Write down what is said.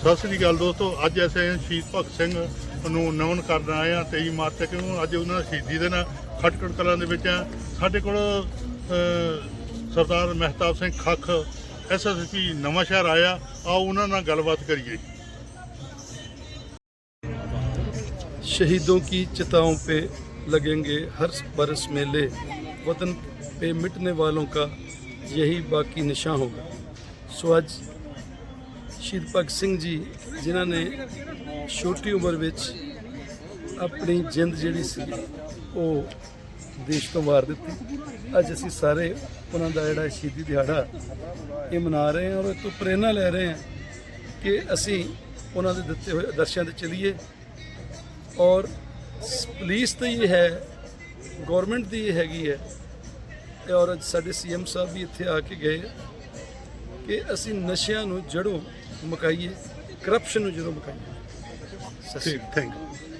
ਸਤਿ ਸ੍ਰੀ ਅਕਾਲ ਦੋਸਤੋ ਅੱਜ ਅਸੀਂ ਸ਼ਹੀਦ ਭਗਤ ਸਿੰਘ ਨੂੰ ਨਮਨ ਕਰਨ ਆਏ ਆ 23 ਮਾਰਚ ਤੱਕ ਨੂੰ ਅੱਜ ਉਹਨਾਂ ਦੀ ਸ਼ਹੀਦੀ ਦੇ ਨਾਲ ਖਟਕੜ ਕਲਾਂ ਦੇ ਵਿੱਚ ਆ ਸਾਡੇ ਕੋਲ ਅਹ, ਸਰਦਾਰ ਮਹਿਤਾਬ ਸਿੰਘ ਖੱਖ ਐਸਐਸਪੀ ਨਵਾਂ ਸ਼ਹਿਰ ਆਇਆ ਆਓ ਉਹਨਾਂ ਨਾਲ ਗੱਲਬਾਤ ਕਰੀਏ शहीदों की चिताओं पे लगेंगे हर बरस मेले वतन पे मिटने वालों का यही बाकी निशान होगा ਸੋ ਅੱਜ ਸ਼ਹੀਦ ਭਗਤ ਸਿੰਘ ਜੀ, ਜਿਨ੍ਹਾਂ ਨੇ ਛੋਟੀ ਉਮਰ ਵਿੱਚ ਆਪਣੀ ਜਿੰਦ ਜਿਹੜੀ ਸੀ, ਉਹ ਦੇਸ਼ ਤੋਂ ਵਾਰ ਦਿੱਤੀ। ਅੱਜ ਅਸੀਂ ਸਾਰੇ ਉਹਨਾਂ ਦਾ ਜਿਹੜਾ ਸ਼ਹੀਦੀ ਦਿਹਾੜਾ ਇਹ ਮਨਾ ਰਹੇ ਹਾਂ ਔਰ ਇਹ ਤੋਂ ਪ੍ਰੇਰਣਾ ਲੈ ਰਹੇ ਹਾਂ ਕਿ ਅਸੀਂ ਉਹਨਾਂ ਦੇ ਦਿੱਤੇ ਹੋਏ ਆਦਰਸ਼ਾਂ ਤੇ ਚੱਲੀਏ। ਔਰ ਸ- ਪੁਲਿਸ ਤਾਂ ਇਹ ਹੈ ਗਵਰਨਮੈਂਟ ਦੀ ਇਹ ਹੈਗੀ ਹੈ। ਔਰ ਅੱਜ ਸਾਡੇ ਸੀਐਮ ਸਾਹਿਬ ਵੀ ਇੱਥੇ ਆ ਕੇ ਗਏ ਕਿ ਅਸੀਂ ਨਸ਼ਿਆਂ ਨੂੰ ਜੜੋਂ ਮੁਕਾਈਏ ਕਰਪਸ਼ਨ ਨੂੰ ਜੜੋਂ ਮੁਕਾਈਏ। ਠੀਕ। Thank you